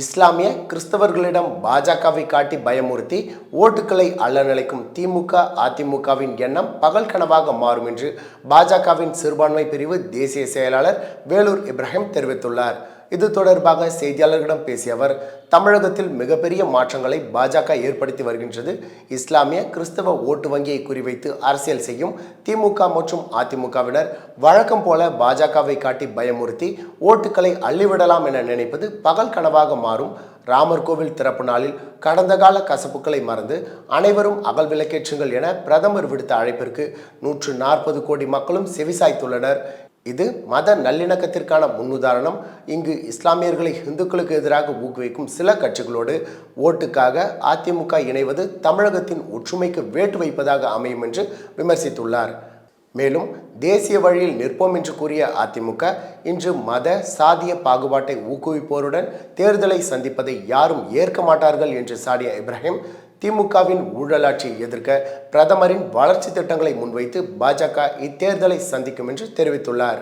இஸ்லாமிய கிறிஸ்தவர்களிடம் பாஜகவை காட்டி பயமுறுத்தி ஓட்டுக்களை அள்ளநிலைக்கும் திமுக அதிமுகவின் எண்ணம் பகல் கனவாக மாறும் என்று பாஜகவின் சிறுபான்மை பிரிவு தேசிய செயலாளர் வேலூர் இப்ராஹிம் தெரிவித்துள்ளார். இது தொடர்பாக செய்தியாளர்களிடம் பேசிய அவர் தமிழகத்தில் மிகப்பெரிய மாற்றங்களை பாஜக ஏற்படுத்தி வருகின்றது. இஸ்லாமிய கிறிஸ்தவ ஓட்டு வங்கியை குறிவைத்து அரசியல் செய்யும் திமுக மற்றும் அதிமுகவினர் வழக்கம் போல பாஜகவை காட்டி பயமுறுத்தி ஓட்டுக்களை அள்ளிவிடலாம் என நினைப்பது பகல் கனவாக மாறும். ராமர் கோவில் திறப்பு நாளில் கடந்த கால கசப்புகளை மறந்து அனைவரும் அகல் விளக்கேற்றுங்கள் என பிரதமர் விடுத்த அழைப்பிற்கு நூற்று நாற்பது கோடி மக்களும் செவிசாய்த்துள்ளனர். இது மத நல்லிணக்கத்திற்கான முன்னுதாரணம். இங்கு இஸ்லாமியர்களை இந்துக்களுக்கு எதிராக ஊக்குவிக்கும் சில கட்சிகளோடு ஓட்டுக்காக அதிமுக இணைவது தமிழகத்தின் ஒற்றுமைக்கு வேட்டு வைப்பதாக அமையும் என்று விமர்சித்துள்ளார். மேலும் தேசிய வழியில் நிற்போம் என்று கூறிய அதிமுக இன்று மத சாதிய பாகுபாட்டை ஊக்குவிப்போருடன் தேர்தலை சந்திப்பதை யாரும் ஏற்க மாட்டார்கள் என்று சாடிய இப்ராஹிம் திமுகவின் ஊழலாட்சியை எதிர்க்க பிரதமரின் வளர்ச்சி திட்டங்களை முன்வைத்து பாஜக இத்தேர்தலை சந்திக்கும் என்று தெரிவித்துள்ளார்.